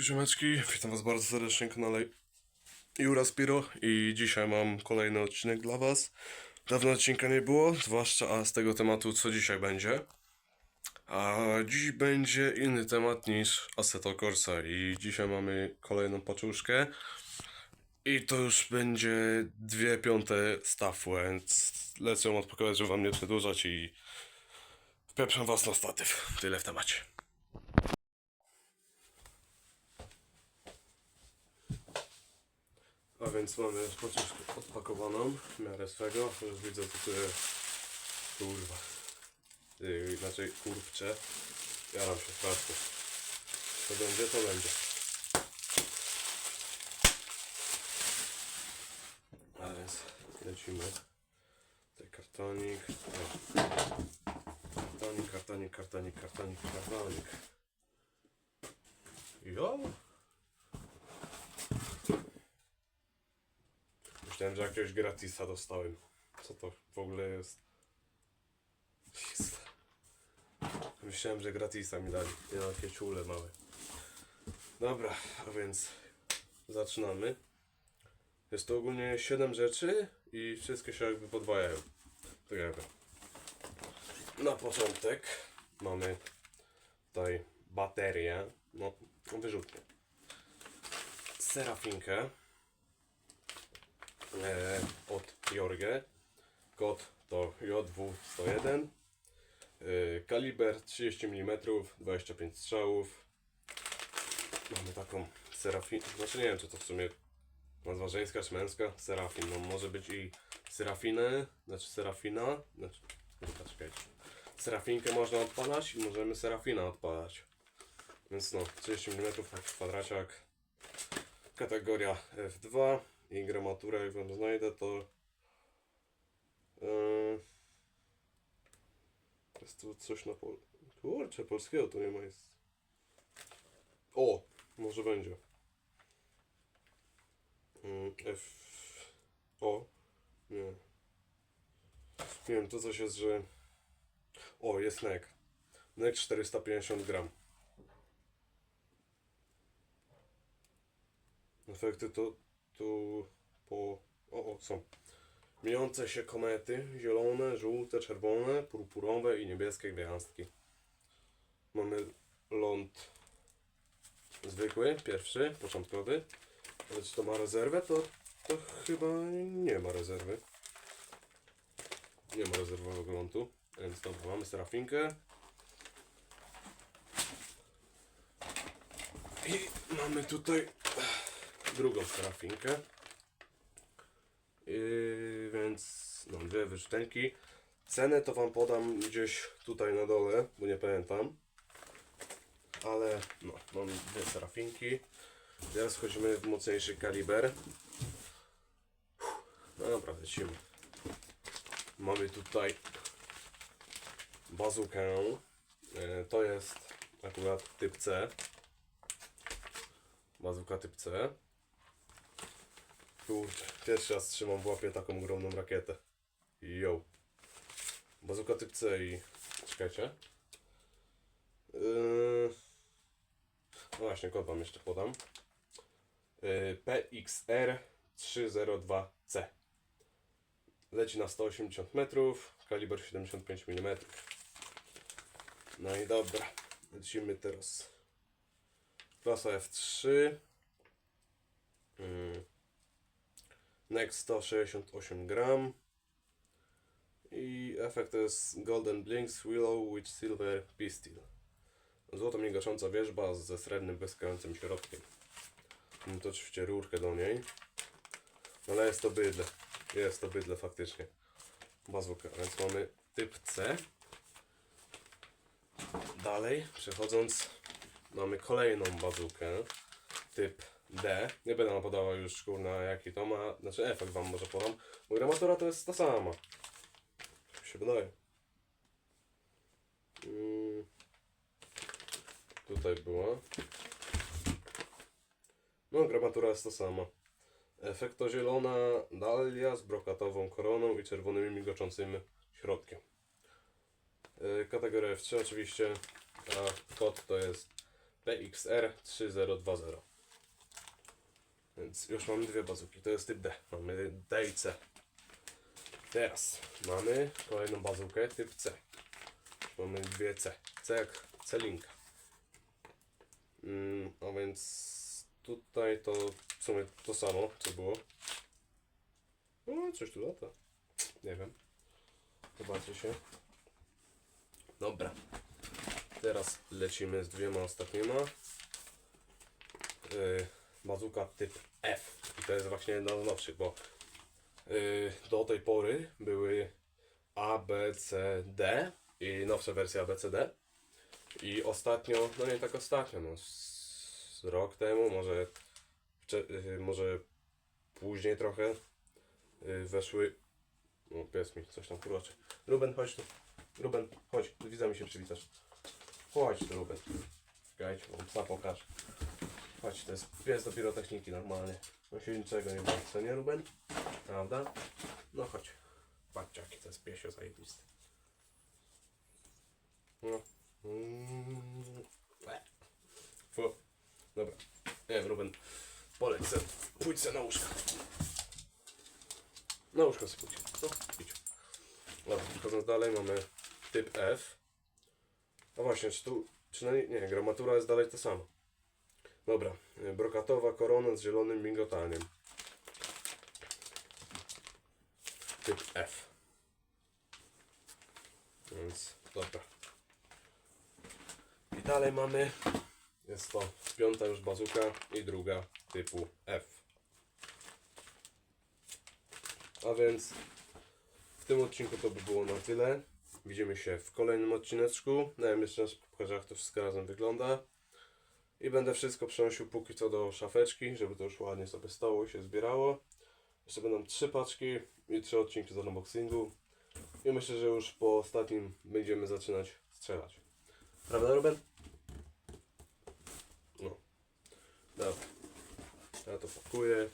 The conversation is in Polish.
Ziomeczki, witam was bardzo serdecznie na kanale Jura Spiro i dzisiaj mam kolejny odcinek dla was. Dawno odcinka nie było, zwłaszcza z tego tematu co dzisiaj będzie. A dziś będzie inny temat niż Assetto Corsa i dzisiaj mamy kolejną paczuszkę i to już będzie dwie piąte staw, więc lecę ją odpakować, żeby wam nie przedłużać i wpieprzam was na statyw. Tyle w temacie. A więc mamy paczuszkę odpakowaną w miarę swego. Już widzę tu tyle kurwa. Yy, inaczej kurwcze. Jaram się strasznie. Co będzie, to będzie. A więc lecimy. Tutaj kartonik. Kartonik, kartonik, kartonik, kartonik, kartonik. Jo! Myślałem, że jakiegoś gratisa dostałem. Co to w ogóle jest? Myślałem, że gratisa mi dali. Na takie ciule małe. Dobra, a więc zaczynamy. Jest to ogólnie 7 rzeczy i wszystkie się jakby podwajają. Tak jakby. Na początek mamy tutaj baterię, no wyrzutnię. Serafinkę od Jorge. Kod to JW101. E, kaliber 30 mm, 25 strzałów. Mamy taką serafin. Znaczy nie wiem, czy to w sumie nazwa żeńska czy męska. Serafin. No może być i serafinę, znaczy serafina. Znaczy, kurwa, czekajcie. Serafinkę można odpalać i możemy serafina odpalać. Więc no, 30 mm, taki kwadraciak. Kategoria F2 i gramaturę, jak wam znajdę, to yy, jest tu coś na pol... Kurczę, polskiego tu nie ma jest. O! Może będzie. Yy, F... O! Nie. Nie wiem, to coś jest, że... O, jest NEC. NEC 450 gram. Efekty to po... O, o, są. Mijące się komety, zielone, żółte, czerwone, purpurowe i niebieskie gwiazdki. Mamy ląd zwykły, pierwszy, początkowy. Ale czy to ma rezerwę? To, to chyba nie ma rezerwy. Nie ma rezerwowego lądu. Więc dobra, mamy serafinkę. I mamy tutaj drugą serafinkę. Yy, więc no, dwie wyszczęki. Cenę to Wam podam gdzieś tutaj na dole, bo nie pamiętam. Ale no, mam dwie serafinki. Teraz wchodzimy w mocniejszy kaliber. No dobra, lecimy. Mamy tutaj bazukę. Yy, To jest akurat typ C. Bazuka typ C. Kurde, pierwszy raz trzymam w łapie taką ogromną rakietę. Yo. Bazuka typ C i... Czekajcie. Yy... No właśnie, kod wam jeszcze podam. Yy, PXR 302C. Leci na 180 metrów, kaliber 75 mm. No i dobra, lecimy teraz. Klasa F3. Yy. Next 168 gram. I efekt to jest Golden Blinks Willow with Silver Pistil. Złoto migocząca wierzba ze srebrnym błyskającym środkiem. Mam to oczywiście rurkę do niej. Ale jest to bydle. Jest to bydle faktycznie. Bazuka. Więc mamy typ C. Dalej, przechodząc, mamy kolejną bazukę. Typ D. Nie będę wam podawał już kurna jaki to ma. Znaczy efekt wam może podam. Bo gramatura to jest ta sama. Się wydaje. Mm. Tutaj była. No gramatura jest ta sama. Efekt to zielona dalia z brokatową koroną i czerwonymi migoczącym środkiem. Yy, Kategoria F3 oczywiście, a kod to jest PXR 3020. Więc już mamy dwie bazuki. To jest typ D. Mamy D i C. Teraz mamy kolejną bazukę typ C. Mamy dwie C. C jak celinka. Mm, a więc tutaj to w sumie to samo, co było. No, coś tu lata. Nie wiem. Zobaczy się. Dobra. Teraz lecimy z dwiema ostatnima. Yy, bazuka typ F. I to jest właśnie nowszych, bo yy, do tej pory były A, B, C, D i nowsze wersje A, B, C, D. I ostatnio, no nie tak ostatnio, no z, rok temu, może, yy, może później trochę yy, weszły. O, pies mi coś tam kurczy. Ruben, chodź tu. Ruben, chodź, z widzami się przywitasz. Chodź tu, Ruben. Czekajcie, psa pokaż. Chodź, to jest pies do pirotechniki normalnie. On się niczego nie boi, co nie Ruben? Prawda? No chodź. Patrzcie, jaki to jest piesio zajebisty. No. Mm. Dobra. Nie wiem, Ruben. Poleć se. Pójdź se na łóżko. Na łóżko sobie pójdź. No, idź. Dobra, przechodząc dalej mamy typ F. A właśnie, czy tu, czy na nie, gramatura jest dalej to samo. Dobra, y, brokatowa korona z zielonym migotaniem. Typ F. Więc, dobra. I dalej mamy, jest to piąta już bazuka i druga typu F. A więc w tym odcinku to by było na tyle. Widzimy się w kolejnym odcineczku. Ja wiem, jeszcze raz pokażę jak to wszystko razem wygląda. I będę wszystko przenosił póki co do szafeczki, żeby to już ładnie sobie stało i się zbierało. Jeszcze będą trzy paczki i trzy odcinki z unboxingu. I myślę, że już po ostatnim będziemy zaczynać strzelać. Prawda, Ruben? No. Dobra. Ja to pakuję